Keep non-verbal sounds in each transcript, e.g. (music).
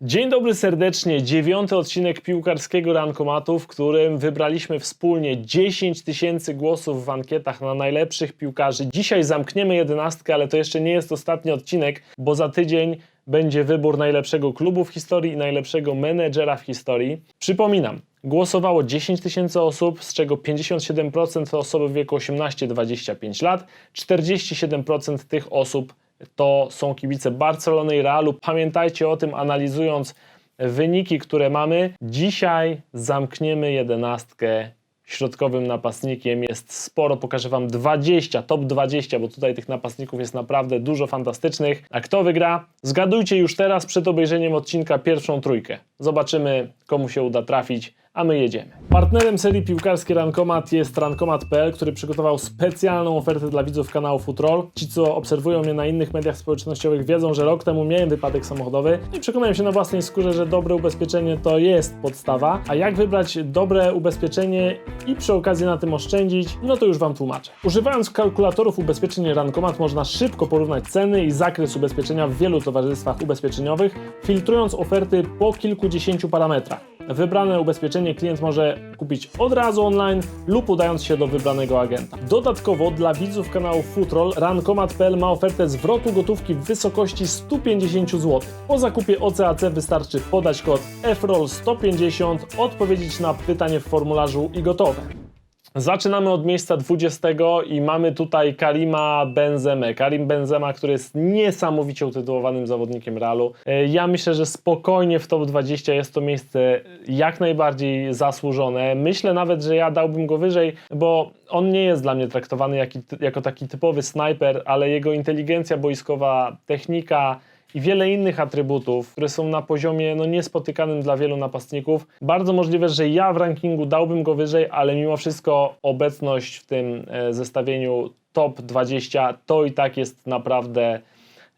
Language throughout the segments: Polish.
Dzień dobry serdecznie. Dziewiąty odcinek piłkarskiego rankomatu, w którym wybraliśmy wspólnie 10 tysięcy głosów w ankietach na najlepszych piłkarzy. Dzisiaj zamkniemy jedenastkę, ale to jeszcze nie jest ostatni odcinek, bo za tydzień będzie wybór najlepszego klubu w historii i najlepszego menedżera w historii. Przypominam, głosowało 10 tysięcy osób, z czego 57% to osoby w wieku 18-25 lat, 47% tych osób to są kibice Barcelony i Realu. Pamiętajcie o tym, analizując wyniki, które mamy. Dzisiaj zamkniemy jedenastkę. Środkowym napastnikiem jest sporo, pokażę Wam 20, top 20, bo tutaj tych napastników jest naprawdę dużo fantastycznych. A kto wygra? Zgadujcie już teraz przed obejrzeniem odcinka pierwszą trójkę. Zobaczymy, komu się uda trafić, a my jedziemy. Partnerem serii piłkarski Rankomat jest Rankomat.pl, który przygotował specjalną ofertę dla widzów kanału Futrol. Ci, co obserwują mnie na innych mediach społecznościowych, wiedzą, że rok temu miałem wypadek samochodowy i przekonałem się na własnej skórze, że dobre ubezpieczenie to jest podstawa. A jak wybrać dobre ubezpieczenie i przy okazji na tym oszczędzić, no to już Wam tłumaczę. Używając kalkulatorów ubezpieczeń Rankomat można szybko porównać ceny i zakres ubezpieczenia w wielu towarzystwach ubezpieczeniowych, filtrując oferty po kilkudziesięciu parametrach. Wybrane ubezpieczenie klient może kupić od razu online lub udając się do wybranego agenta. Dodatkowo dla widzów kanału Futrol Rankomat.pl ma ofertę zwrotu gotówki w wysokości 150 zł. Po zakupie OCAC wystarczy podać kod FROL150, odpowiedzieć na pytanie w formularzu i gotowe. Zaczynamy od miejsca 20 i mamy tutaj Karima Benzemę. Karim Benzema, który jest niesamowicie utytułowanym zawodnikiem Realu. E, Ja myślę, że spokojnie w top 20 jest to miejsce jak najbardziej zasłużone. Myślę nawet, że ja dałbym go wyżej, bo on nie jest dla mnie traktowany jako taki typowy snajper, ale jego inteligencja boiskowa, technika, i wiele innych atrybutów, które są na poziomie no, niespotykanym dla wielu napastników. Bardzo możliwe, że ja w rankingu dałbym go wyżej, ale mimo wszystko obecność w tym e, zestawieniu top 20 to i tak jest naprawdę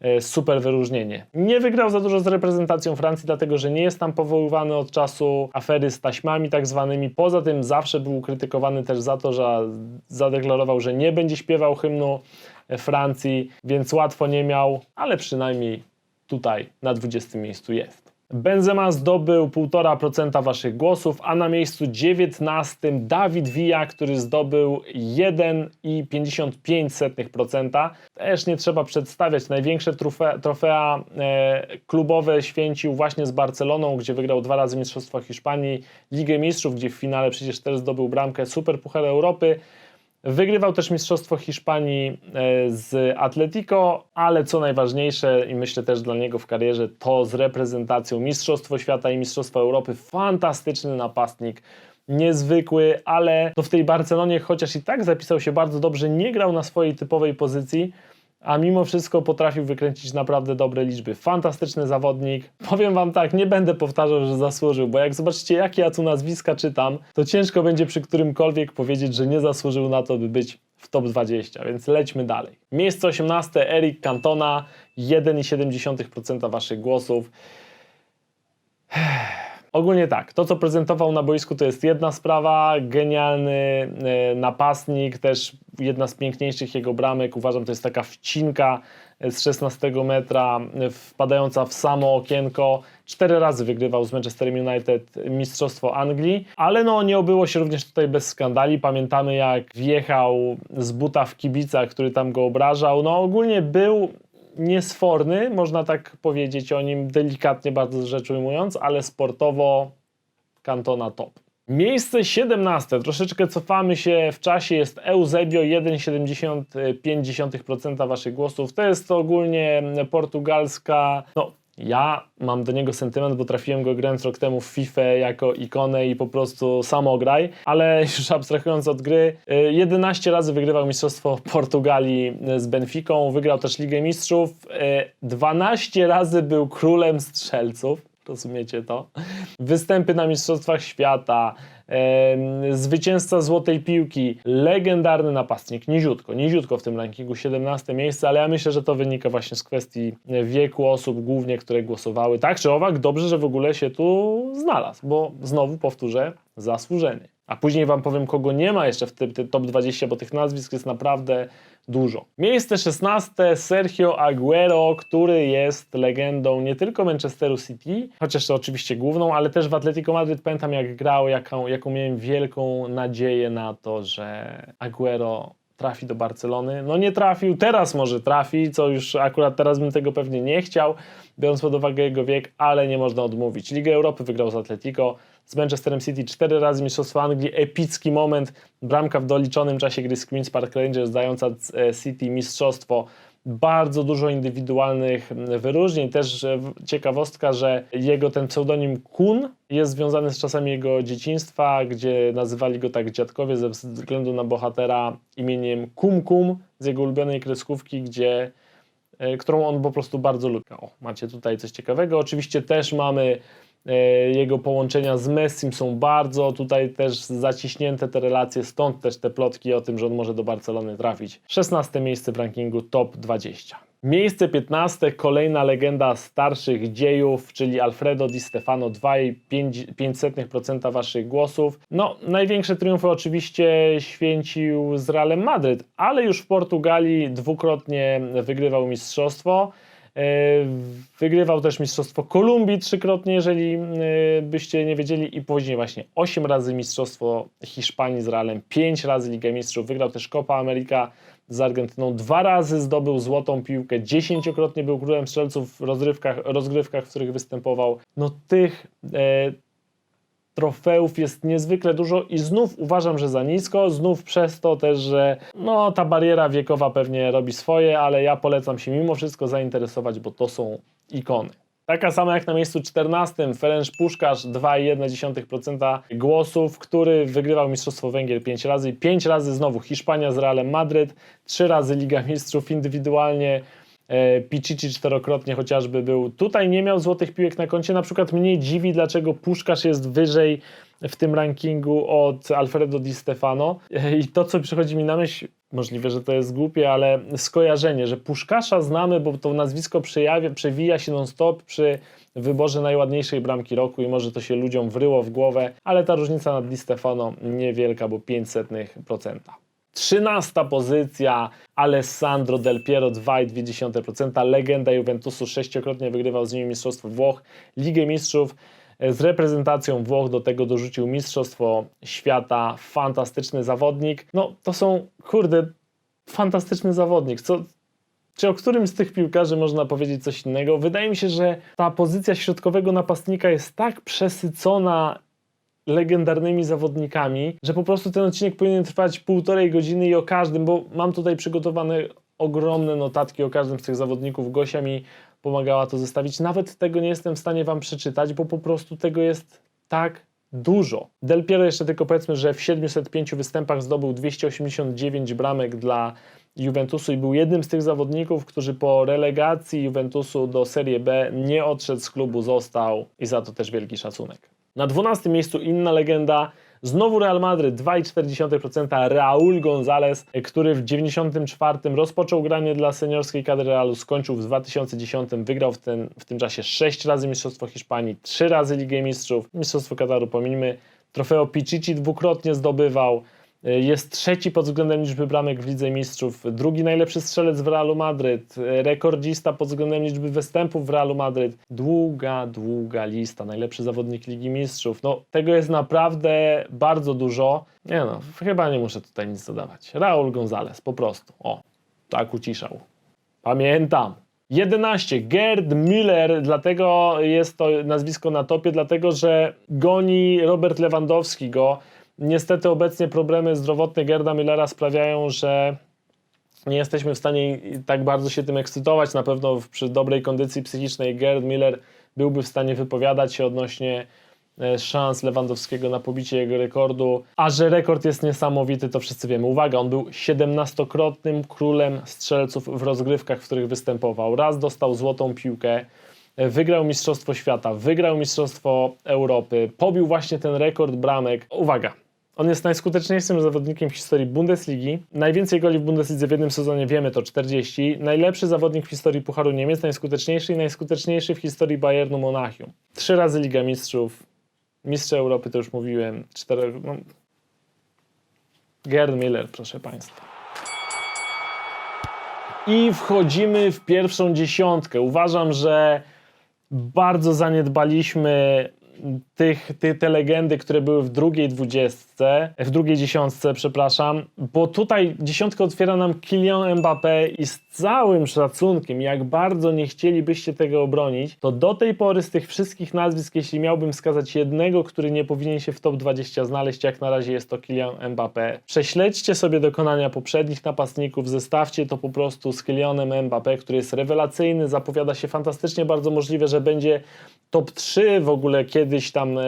e, super wyróżnienie. Nie wygrał za dużo z reprezentacją Francji, dlatego że nie jest tam powoływany od czasu afery z taśmami tak zwanymi. Poza tym zawsze był krytykowany też za to, że zadeklarował, że nie będzie śpiewał hymnu e, Francji, więc łatwo nie miał, ale przynajmniej tutaj na 20 miejscu jest. Benzema zdobył 1,5% waszych głosów, a na miejscu 19 Dawid Villa, który zdobył 1,55%. Też nie trzeba przedstawiać. Największe trofe, trofea e, klubowe święcił właśnie z Barceloną, gdzie wygrał dwa razy Mistrzostwo Hiszpanii, Ligę Mistrzów, gdzie w finale przecież też zdobył bramkę Super Puchar Europy. Wygrywał też Mistrzostwo Hiszpanii e, z Atletico, ale co najważniejsze i myślę też dla niego w karierze, to z reprezentacją Mistrzostwo Świata i Mistrzostwo Europy. Fantastyczny napastnik, niezwykły, ale no w tej Barcelonie, chociaż i tak zapisał się bardzo dobrze, nie grał na swojej typowej pozycji, a mimo wszystko potrafił wykręcić naprawdę dobre liczby. Fantastyczny zawodnik. Powiem Wam tak, nie będę powtarzał, że zasłużył, bo jak zobaczycie, jakie ja tu nazwiska czytam, to ciężko będzie przy którymkolwiek powiedzieć, że nie zasłużył na to, by być w top 20, więc lećmy dalej. Miejsce 18, Eric Cantona, 1,7% Waszych głosów. Ogólnie tak, to co prezentował na boisku to jest jedna sprawa, genialny e, napastnik, też jedna z piękniejszych jego bramek, uważam to jest taka wcinka e, z 16 metra e, wpadająca w samo okienko. Cztery razy wygrywał z Manchesterem United Mistrzostwo Anglii, ale no nie obyło się również tutaj bez skandali. Pamiętamy jak wjechał z buta w kibica, który tam go obrażał. No ogólnie był niesforny, można tak powiedzieć o nim delikatnie bardzo rzecz ujmując, ale sportowo Cantona top. Miejsce 17, troszeczkę cofamy się w czasie, jest Eusebio 1,75% waszych głosów. To jest ogólnie portugalska, no ja mam do niego sentyment, bo trafiłem go grając rok temu w FIFA jako ikonę i po prostu samograj, ale (laughs) już abstrahując od gry, y, 11 razy wygrywał Mistrzostwo Portugalii z Benficą, wygrał też Ligę Mistrzów, y, 12 razy był królem strzelców, rozumiecie to? Występy na Mistrzostwach Świata, em, zwycięzca Złotej Piłki, legendarny napastnik, niziutko, niziutko w tym rankingu, 17 miejsce, ale ja myślę, że to wynika właśnie z kwestii wieku osób głównie, które głosowały. Tak czy owak, dobrze, że w ogóle się tu znalazł, bo znowu powtórzę, zasłużenie. A później Wam powiem, kogo nie ma jeszcze w tym, top 20, bo tych nazwisk jest naprawdę dużo. Miejsce 16 Sergio Aguero, który jest legendą nie tylko Manchesteru City, chociaż to oczywiście główną, ale też w Atletico Madryt pamiętam jak grał, jaką, jaką miałem wielką nadzieję na to, że Aguero trafi do Barcelony. No nie trafił, teraz może trafi, co już akurat teraz bym tego pewnie nie chciał, biorąc pod uwagę jego wiek, ale nie można odmówić. Ligę Europy wygrał z Atletico, z Manchesterem City cztery razy Mistrzostwo Anglii, epicki moment, bramka w doliczonym czasie gry z Queen's Park Rangers, dająca e, City mistrzostwo. Bardzo dużo indywidualnych wyróżnień. Też e, ciekawostka, że jego ten pseudonim Kun jest związany z czasami jego dzieciństwa, gdzie nazywali go tak dziadkowie ze względu na bohatera imieniem Kum Kum z jego ulubionej kreskówki, gdzie e, którą on po prostu bardzo lubi. O, macie tutaj coś ciekawego. Oczywiście też mamy jego połączenia z Messim są bardzo tutaj też zaciśnięte te relacje, stąd też te plotki o tym, że on może do Barcelony trafić. 16 miejsce w rankingu top 20. Miejsce 15, kolejna legenda starszych dziejów, czyli Alfredo Di Stefano, 2,5% waszych głosów. No, największe triumfy oczywiście święcił z Realem Madryt, ale już w Portugalii dwukrotnie wygrywał mistrzostwo. E, Wygrywał też Mistrzostwo Kolumbii trzykrotnie, jeżeli e, byście nie wiedzieli, i później właśnie 8 razy Mistrzostwo Hiszpanii z Realem, 5 razy Ligę Mistrzów, wygrał też Copa America z Argentyną, dwa razy zdobył złotą piłkę, dziesięciokrotnie był królem strzelców w rozgrywkach, w których występował. No tych e, trofeów jest niezwykle dużo i znów uważam, że za nisko, znów przez to też, że no ta bariera wiekowa pewnie robi swoje, ale ja polecam się mimo wszystko zainteresować, bo to są ikony. Taka sama jak na miejscu 14, Ferenc Puszkarz 2,1% głosów, który wygrywał Mistrzostwo Węgier 5 razy, 5 razy znowu Hiszpania z Realem Madryt, 3 razy Liga Mistrzów indywidualnie, E, Pichichi czterokrotnie chociażby był. Tutaj nie miał złotych piłek na koncie. Na przykład mnie dziwi, dlaczego Puszkasz jest wyżej w tym rankingu od Alfredo Di Stefano. E, I to, co przychodzi mi na myśl, możliwe, że to jest głupie, ale skojarzenie, że Puszkasza znamy, bo to nazwisko przejawia, przewija się non-stop przy wyborze najładniejszej bramki roku i może to się ludziom wryło w głowę, ale ta różnica nad Di Stefano niewielka, bo 500%. 13 pozycja Alessandro Del Piero 2,2%, legenda Juventusu, sześciokrotnie wygrywał z nimi Mistrzostwo Włoch, Ligę Mistrzów e, z reprezentacją Włoch, do tego dorzucił Mistrzostwo Świata, fantastyczny zawodnik. No to są, kurde, fantastyczny zawodnik. Co, czy o którym z tych piłkarzy można powiedzieć coś innego? Wydaje mi się, że ta pozycja środkowego napastnika jest tak przesycona legendarnymi zawodnikami, że po prostu ten odcinek powinien trwać półtorej godziny i o każdym, bo mam tutaj przygotowane ogromne notatki o każdym z tych zawodników. Gosia mi pomagała to zestawić. Nawet tego nie jestem w stanie Wam przeczytać, bo po prostu tego jest tak dużo. Del Piero jeszcze tylko powiedzmy, że w 705 występach zdobył 289 bramek dla Juventusu i był jednym z tych zawodników, którzy po relegacji Juventusu do Serie B nie odszedł z klubu, został i za to też wielki szacunek. Na 12 miejscu inna legenda, znowu Real Madryt, 2,4%, Raúl González, który w 94 rozpoczął granie dla seniorskiej kadry Realu, skończył w 2010, wygrał w, ten, w tym czasie 6 razy Mistrzostwo Hiszpanii, 3 razy Ligę Mistrzów, Mistrzostwo Kataru pominimy, trofeo Pichichi dwukrotnie zdobywał, jest trzeci pod względem liczby bramek w Lidze Mistrzów, drugi najlepszy strzelec w Realu Madryt, rekordzista pod względem liczby występów w Realu Madryt. Długa, długa lista, najlepszy zawodnik Ligi Mistrzów. No, tego jest naprawdę bardzo dużo. Nie no, chyba nie muszę tutaj nic dodawać. Raul González, po prostu. O, tak uciszał. Pamiętam. 11. Gerd Müller, dlatego jest to nazwisko na topie, dlatego że goni Robert Lewandowski go. Niestety obecnie problemy zdrowotne Gerda Müllera sprawiają, że nie jesteśmy w stanie tak bardzo się tym ekscytować. Na pewno przy dobrej kondycji psychicznej Gerd Müller byłby w stanie wypowiadać się odnośnie e, szans Lewandowskiego na pobicie jego rekordu. A że rekord jest niesamowity, to wszyscy wiemy. Uwaga, on był 17-krotnym królem strzelców w rozgrywkach, w których występował. Raz dostał złotą piłkę, wygrał Mistrzostwo Świata, wygrał Mistrzostwo Europy, pobił właśnie ten rekord bramek. Uwaga, on jest najskuteczniejszym zawodnikiem w historii Bundesligi. Najwięcej goli w Bundeslidze w jednym sezonie wiemy to 40. Najlepszy zawodnik w historii Pucharu Niemiec, najskuteczniejszy i najskuteczniejszy w historii Bayernu Monachium. Trzy razy Liga Mistrzów, Mistrz Europy to już mówiłem, cztery, no, Gerd Miller, proszę Państwa. I wchodzimy w pierwszą dziesiątkę. Uważam, że bardzo zaniedbaliśmy tych, ty, te legendy, które były w drugiej dwudziestce, w drugiej dziesiątce, przepraszam, bo tutaj dziesiątkę otwiera nam Kylian Mbappé i z całym szacunkiem, jak bardzo nie chcielibyście tego obronić, to do tej pory z tych wszystkich nazwisk, jeśli miałbym wskazać jednego, który nie powinien się w top 20 znaleźć, jak na razie jest to Kylian Mbappé. Prześledźcie sobie dokonania poprzednich napastników, zestawcie to po prostu z Kylianem Mbappé, który jest rewelacyjny, zapowiada się fantastycznie, bardzo możliwe, że będzie top 3 w ogóle kiedyś tam e,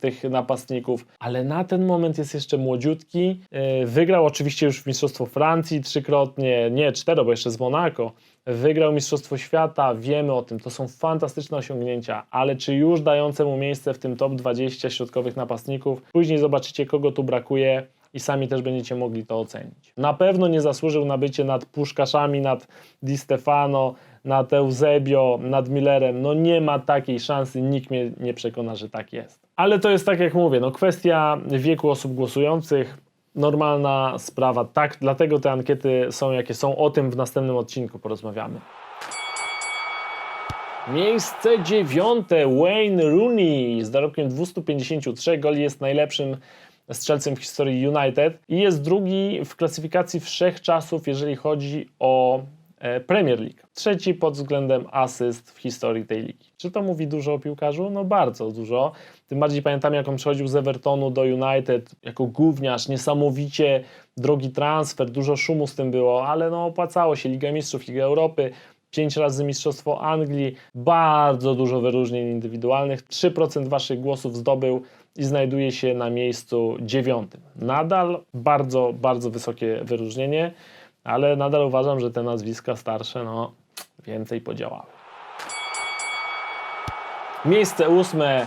tych napastników, ale na ten moment jest jeszcze młodziutki. E, wygrał oczywiście już Mistrzostwo Francji trzykrotnie, nie cztero, bo jeszcze z Monaco. Wygrał Mistrzostwo Świata, wiemy o tym, to są fantastyczne osiągnięcia, ale czy już dające mu miejsce w tym top 20 środkowych napastników? Później zobaczycie, kogo tu brakuje i sami też będziecie mogli to ocenić. Na pewno nie zasłużył na bycie nad Puszkaszami, nad Di Stefano, nad Eusebio, nad Millerem. No nie ma takiej szansy, nikt mnie nie przekona, że tak jest. Ale to jest tak jak mówię, no kwestia wieku osób głosujących, normalna sprawa. Tak, dlatego te ankiety są jakie są. O tym w następnym odcinku porozmawiamy. Miejsce dziewiąte Wayne Rooney z dorobkiem 253 goli jest najlepszym strzelcem w historii United i jest drugi w klasyfikacji wszechczasów, jeżeli chodzi o Premier League. Trzeci pod względem asyst w historii tej ligi. Czy to mówi dużo o piłkarzu? No bardzo dużo. Tym bardziej pamiętam, jak on przechodził z Evertonu do United jako gówniarz, niesamowicie drogi transfer, dużo szumu z tym było, ale no opłacało się. Liga Mistrzów, Liga Europy, pięć razy Mistrzostwo Anglii, bardzo dużo wyróżnień indywidualnych. 3% waszych głosów zdobył i znajduje się na miejscu dziewiątym. Nadal bardzo, bardzo wysokie wyróżnienie, ale nadal uważam, że te nazwiska starsze, no, więcej podziałały. Miejsce ósme.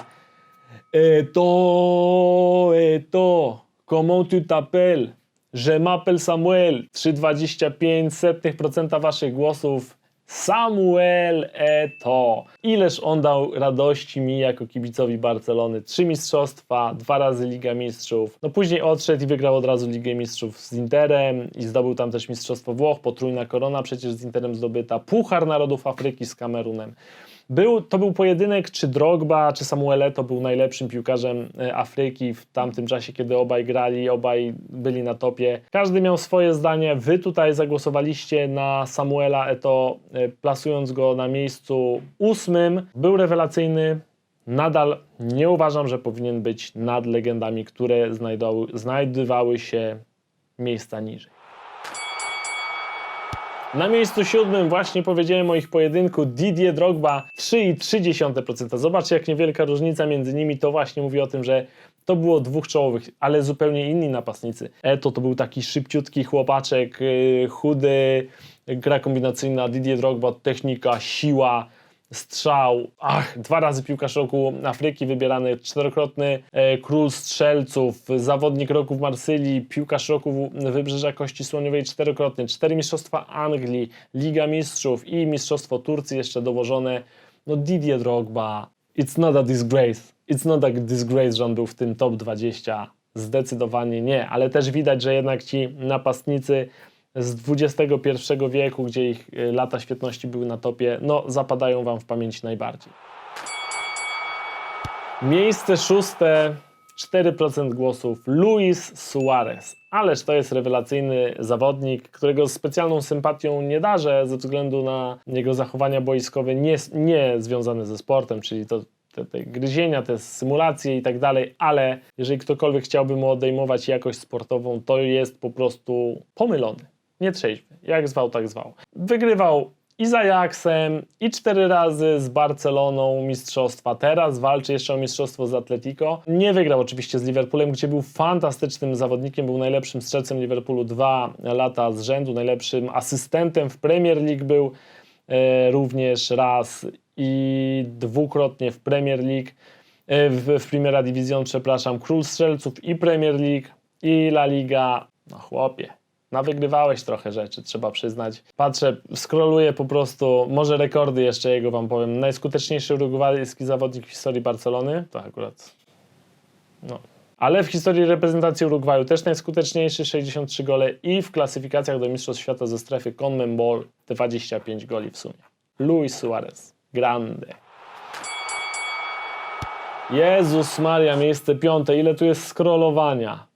E to, e to, comment tu t'appelles? Je m'appelle Samuel. 3,25% waszych głosów. Samuel Eto. Ileż on dał radości mi jako kibicowi Barcelony. Trzy mistrzostwa, dwa razy Liga Mistrzów. No później odszedł i wygrał od razu Ligę Mistrzów z Interem i zdobył tam też Mistrzostwo Włoch, potrójna korona przecież z Interem zdobyta. Puchar Narodów Afryki z Kamerunem. Był, to był pojedynek, czy Drogba, czy Samuel Eto'o był najlepszym piłkarzem e, Afryki w tamtym czasie, kiedy obaj grali, obaj byli na topie. Każdy miał swoje zdanie. Wy tutaj zagłosowaliście na Samuela Eto'o, e, plasując go na miejscu ósmym. Był rewelacyjny. Nadal nie uważam, że powinien być nad legendami, które znajdowały się miejsca niżej. Na miejscu siódmym właśnie powiedziałem o ich pojedynku Didier Drogba 3,3%. Zobaczcie jak niewielka różnica między nimi, to właśnie mówi o tym, że to było dwóch czołowych, ale zupełnie inni napastnicy. Eto to był taki szybciutki chłopaczek, yy, chudy, gra kombinacyjna, Didier Drogba, technika, siła, strzał, ach, dwa razy piłkarz roku Afryki wybierany, czterokrotny e, król strzelców, zawodnik roku w Marsylii, piłkarz roku Wybrzeża Kości Słoniowej czterokrotny, cztery mistrzostwa Anglii, Liga Mistrzów i mistrzostwo Turcji jeszcze dołożone. No Didier Drogba, it's not a disgrace, it's not a disgrace, że on był w tym top 20, zdecydowanie nie, ale też widać, że jednak ci napastnicy z XXI wieku, gdzie ich y, lata świetności były na topie, no zapadają Wam w pamięci najbardziej. Miejsce szóste, 4% głosów, Luis Suarez. Ależ to jest rewelacyjny zawodnik, którego specjalną sympatią nie darzę ze względu na jego zachowania boiskowe nie, nie związane ze sportem, czyli to te, te gryzienia, te symulacje i tak dalej, ale jeżeli ktokolwiek chciałby mu odejmować jakość sportową, to jest po prostu pomylony nie trzeźwy, jak zwał, tak zwał. Wygrywał i z Ajaxem, i cztery razy z Barceloną mistrzostwa. Teraz walczy jeszcze o mistrzostwo z Atletico. Nie wygrał oczywiście z Liverpoolem, gdzie był fantastycznym zawodnikiem, był najlepszym strzelcem Liverpoolu dwa lata z rzędu, najlepszym asystentem w Premier League był e, również raz i dwukrotnie w Premier League, e, w, w Primera Division, przepraszam, król strzelców i Premier League i La Liga. No chłopie, Nawygrywałeś trochę rzeczy, trzeba przyznać. Patrzę, scrolluję po prostu, może rekordy jeszcze jego wam powiem. Najskuteczniejszy urugwajski zawodnik w historii Barcelony, to akurat, no, Ale w historii reprezentacji Urugwaju też najskuteczniejszy 63 gole i w klasyfikacjach do Mistrzostw Świata ze strefy CONMEBOL 25 goli w sumie. Luis Suarez. Grande. Jezus Maria, miejsce piąte. Ile tu jest scrollowania?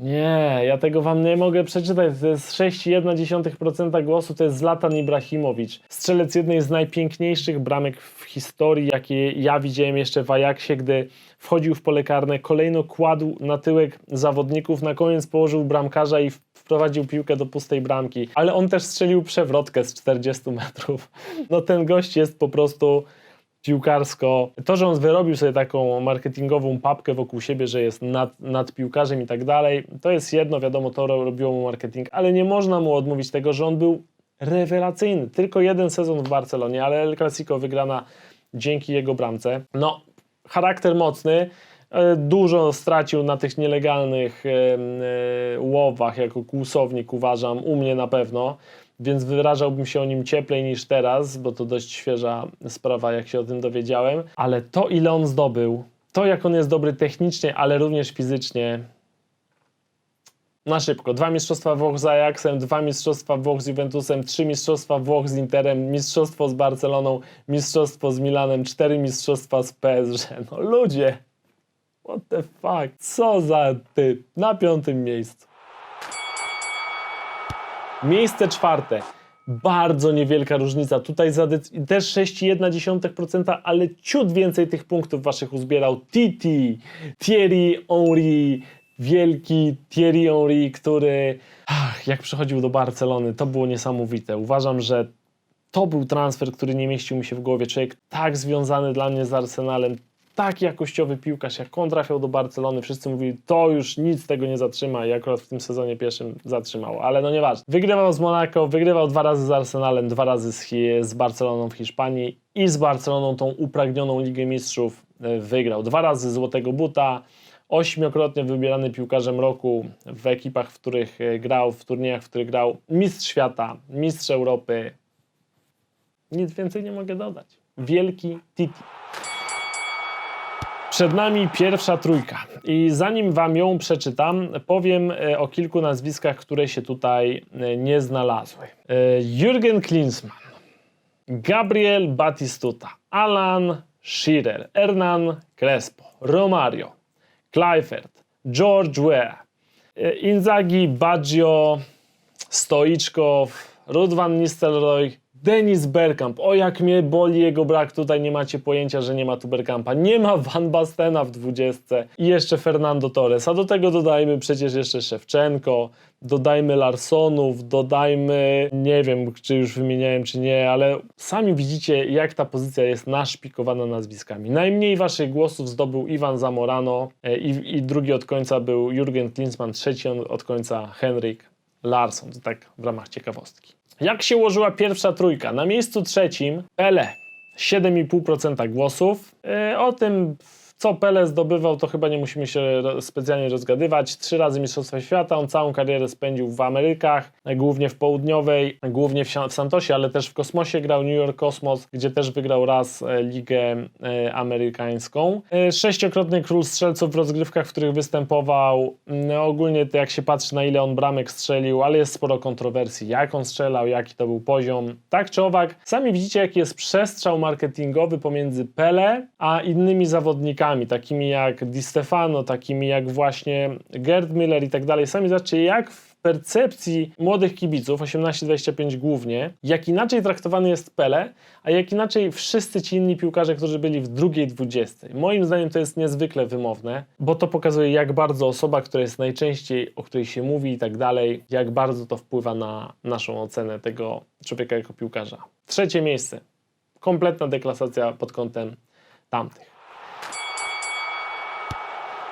Nie, ja tego wam nie mogę przeczytać. To jest 6,1% głosu, to jest Zlatan Ibrahimowicz. Strzelec jednej z najpiękniejszych bramek w historii, jakie ja widziałem jeszcze w Ajaxie, gdy wchodził w pole karne, kolejno kładł na tyłek zawodników, na koniec położył bramkarza i wprowadził piłkę do pustej bramki. Ale on też strzelił przewrotkę z 40 metrów. No ten gość jest po prostu piłkarsko. To, że on wyrobił sobie taką marketingową papkę wokół siebie, że jest nad, nad piłkarzem i tak dalej, to jest jedno, wiadomo, to robiło mu marketing, ale nie można mu odmówić tego, że on był rewelacyjny. Tylko jeden sezon w Barcelonie, ale El Clasico wygrana dzięki jego bramce. No, charakter mocny. e, Dużo stracił na tych nielegalnych e, łowach jako kłusownik, uważam, u mnie na pewno więc wyrażałbym się o nim cieplej niż teraz, bo to dość świeża sprawa, jak się o tym dowiedziałem. Ale to, ile on zdobył, to, jak on jest dobry technicznie, ale również fizycznie. Na szybko. Dwa mistrzostwa Włoch z Ajaxem, dwa mistrzostwa Włoch z Juventusem, trzy mistrzostwa Włoch z Interem, mistrzostwo z Barceloną, mistrzostwo z Milanem, cztery mistrzostwa z PSG. No ludzie! What the fuck? Co za typ? Na piątym miejscu. Miejsce czwarte. Bardzo niewielka różnica. Tutaj też 6,1%, ale ciut więcej tych punktów waszych uzbierał Titi, Thierry Henry, wielki Thierry Henry, który ach, jak przychodził do Barcelony, to było niesamowite. Uważam, że to był transfer, który nie mieścił mi się w głowie. Człowiek tak związany dla mnie z Arsenalem, tak jakościowy piłkarz, jak on trafiał do Barcelony, wszyscy mówili, to już nic tego nie zatrzyma i akurat w tym sezonie pierwszym zatrzymało, ale no nieważne. Wygrywał z Monaco, wygrywał dwa razy z Arsenalem, dwa razy z, z Barceloną w Hiszpanii i z Barceloną tą upragnioną Ligę Mistrzów e, wygrał. Dwa razy Złotego Buta, ośmiokrotnie wybierany piłkarzem roku w ekipach, w których e, grał, w turniejach, w których grał, mistrz świata, mistrz Europy. Nic więcej nie mogę dodać. Wielki Titi. Przed nami pierwsza trójka i zanim Wam ją przeczytam, powiem e, o kilku nazwiskach, które się tutaj e, nie znalazły. E, Jürgen Klinsmann, Gabriel Batistuta, Alan Shearer, Hernan Crespo, Romario, Kleifert, George Weah, Inzaghi, Baggio, Stoiczkow, Ruud van Nistelrooy, Denis Bergkamp. O jak mnie boli jego brak, tutaj nie macie pojęcia, że nie ma tu Bergkampa. Nie ma Van Bastena w dwudziestce i jeszcze Fernando Torres. A do tego dodajmy przecież jeszcze Szewczenko, dodajmy Larsonów, dodajmy, nie wiem czy już wymieniałem czy nie, ale sami widzicie jak ta pozycja jest naszpikowana nazwiskami. Najmniej waszych głosów zdobył Iwan Zamorano e, i, i drugi od końca był Jurgen Klinsmann, trzeci od końca Henrik Larsson. To tak w ramach ciekawostki. Jak się ułożyła pierwsza trójka? Na miejscu trzecim Pele, 7,5% głosów. E, O tym, co Pele zdobywał, to chyba nie musimy się specjalnie rozgadywać. Trzy razy Mistrzostwa Świata, on całą karierę spędził w Amerykach, głównie w południowej, głównie w, Santosie, ale też w kosmosie grał New York Cosmos, gdzie też wygrał raz e, ligę e, amerykańską. E, Sześciokrotny król strzelców w rozgrywkach, w których występował. No, ogólnie to jak się patrzy na ile on bramek strzelił, ale jest sporo kontrowersji, jak on strzelał, jaki to był poziom. Tak czy owak, sami widzicie jaki jest przestrzał marketingowy pomiędzy Pele a innymi zawodnikami, takimi jak Di Stefano, takimi jak właśnie Gerd Müller i tak dalej. Sami zobaczcie jak w percepcji młodych kibiców, 18-25 głównie, jak inaczej traktowany jest Pele, a jak inaczej wszyscy ci inni piłkarze, którzy byli w drugiej dwudziestej. Moim zdaniem to jest niezwykle wymowne, bo to pokazuje, jak bardzo osoba, która jest najczęściej, o której się mówi i tak dalej, jak bardzo to wpływa na naszą ocenę tego człowieka jako piłkarza. Trzecie miejsce. Kompletna deklasacja pod kątem tamtych.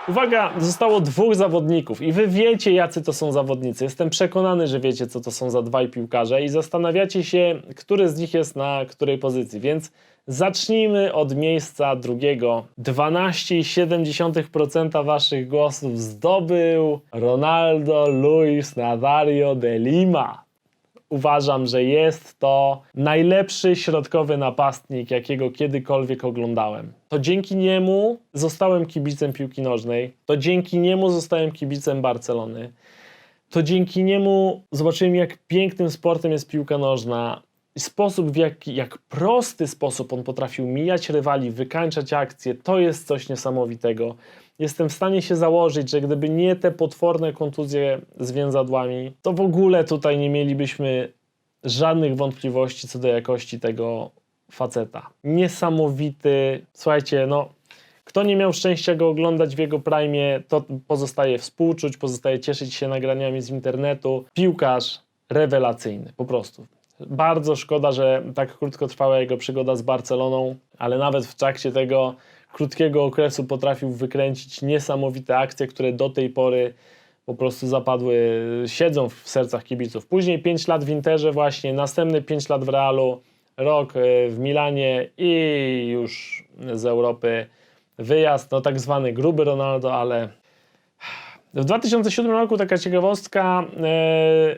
Uwaga, zostało dwóch zawodników i wy wiecie, jacy to są zawodnicy. Jestem przekonany, że wiecie, co to są za dwaj piłkarze i zastanawiacie się, który z nich jest na której pozycji. Więc zacznijmy od miejsca drugiego. 12,7% waszych głosów zdobył Ronaldo Luis Nazario de Lima. Uważam, że jest to najlepszy środkowy napastnik, jakiego kiedykolwiek oglądałem. To dzięki niemu zostałem kibicem piłki nożnej, to dzięki niemu zostałem kibicem Barcelony. To dzięki niemu zobaczyłem, jak pięknym sportem jest piłka nożna. Sposób, w jaki, jak prosty sposób on potrafił mijać rywali, wykańczać akcje, to jest coś niesamowitego. Jestem w stanie się założyć, że gdyby nie te potworne kontuzje z więzadłami, to w ogóle tutaj nie mielibyśmy żadnych wątpliwości co do jakości tego faceta. Niesamowity, słuchajcie, no kto nie miał szczęścia go oglądać w jego prime, to pozostaje współczuć, pozostaje cieszyć się nagraniami z internetu. Piłkarz rewelacyjny, po prostu. Bardzo szkoda, że tak krótko trwała jego przygoda z Barceloną, ale nawet w trakcie tego krótkiego okresu potrafił wykręcić niesamowite akcje, które do tej pory po prostu zapadły, siedzą w sercach kibiców. Później 5 lat w Interze właśnie, następne 5 lat w Realu, rok e, w Milanie i już z Europy wyjazd, no tak zwany gruby Ronaldo, ale w 2007 roku taka ciekawostka, e,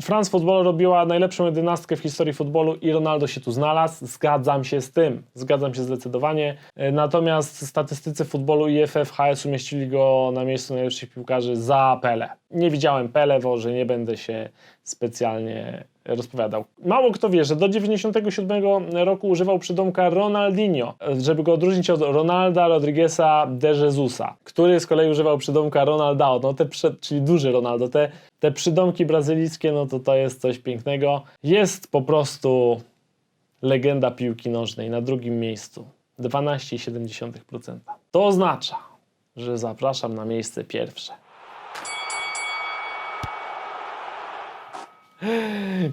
France Football robiła najlepszą jedenastkę w historii futbolu i Ronaldo się tu znalazł. Zgadzam się z tym, zgadzam się zdecydowanie. E, Natomiast statystycy futbolu i FFHS umieścili go na miejscu najlepszych piłkarzy za Pele. Nie widziałem Pele, że nie będę się specjalnie rozpowiadał. Mało kto wie, że do 97 roku używał przydomka Ronaldinho, żeby go odróżnić od Ronalda Rodrigueza de Jesusa, który z kolei używał przydomka Ronaldao, no te, czyli duży Ronaldo. Te, te przydomki brazylijskie, no to to jest coś pięknego. Jest po prostu legenda piłki nożnej na drugim miejscu. 12,7%. To oznacza, że zapraszam na miejsce pierwsze.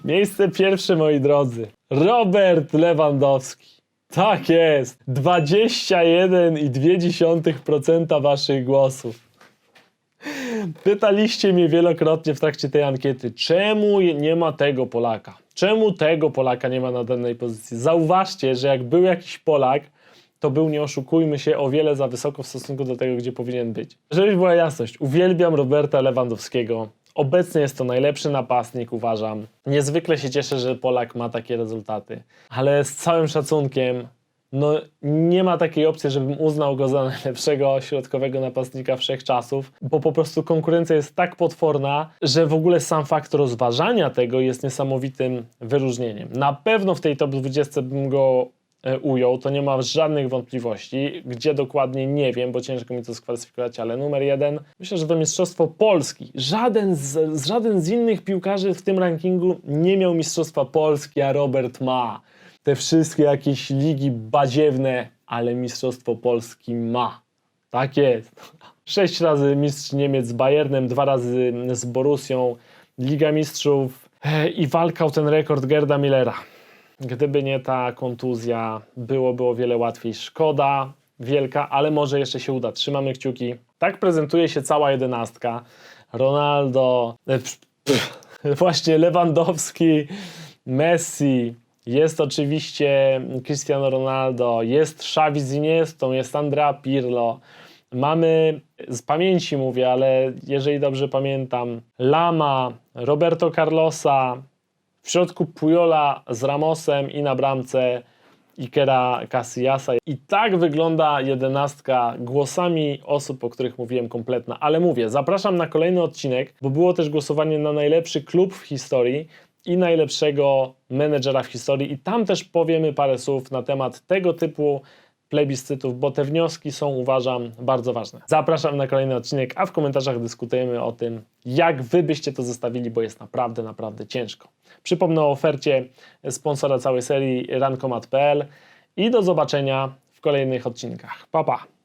Miejsce pierwsze, moi drodzy. Robert Lewandowski. Tak jest. 21,2% waszych głosów. Pytaliście mnie wielokrotnie w trakcie tej ankiety, czemu nie ma tego Polaka? Czemu tego Polaka nie ma na danej pozycji? Zauważcie, że jak był jakiś Polak, to był, nie oszukujmy się, o wiele za wysoko w stosunku do tego, gdzie powinien być. Żeby była jasność, uwielbiam Roberta Lewandowskiego. Obecnie jest to najlepszy napastnik, uważam. Niezwykle się cieszę, że Polak ma takie rezultaty. Ale z całym szacunkiem, no nie ma takiej opcji, żebym uznał go za (laughs) najlepszego środkowego napastnika wszechczasów, bo po prostu konkurencja jest tak potworna, że w ogóle sam fakt rozważania tego jest niesamowitym wyróżnieniem. Na pewno w tej top 20 bym go ujął, to nie ma żadnych wątpliwości. Gdzie dokładnie nie wiem, bo ciężko mi to sklasyfikować, ale numer jeden, myślę, że to Mistrzostwo Polski. Żaden z, żaden z innych piłkarzy w tym rankingu nie miał Mistrzostwa Polski, a Robert ma. Te wszystkie jakieś ligi badziewne, ale Mistrzostwo Polski ma. Tak jest. Sześć razy mistrz Niemiec z Bayernem, dwa razy z Borussią, Liga Mistrzów e, i walka o ten rekord Gerda Millera. Gdyby nie ta kontuzja, byłoby o wiele łatwiej. Szkoda wielka, ale może jeszcze się uda. Trzymamy kciuki. Tak prezentuje się cała jedenastka. Ronaldo, e, psz, psz, właśnie Lewandowski, Messi, jest oczywiście Cristiano Ronaldo, jest Xavi z Iniestą, jest Andrea Pirlo. Mamy, z pamięci mówię, ale jeżeli dobrze pamiętam, Lama, Roberto Carlosa, w środku Pujola z Ramosem i na bramce Ikera Casillasa. I tak wygląda jedenastka głosami osób, o których mówiłem kompletna. Ale mówię, zapraszam na kolejny odcinek, bo było też głosowanie na najlepszy klub w historii i najlepszego menedżera w historii. I tam też powiemy parę słów na temat tego typu plebiscytów, bo te wnioski są, uważam, bardzo ważne. Zapraszam na kolejny odcinek, a w komentarzach dyskutujemy o tym, jak wy byście to zestawili, bo jest naprawdę, naprawdę ciężko. Przypomnę o ofercie sponsora całej serii rankomat.pl i do zobaczenia w kolejnych odcinkach. Pa, pa!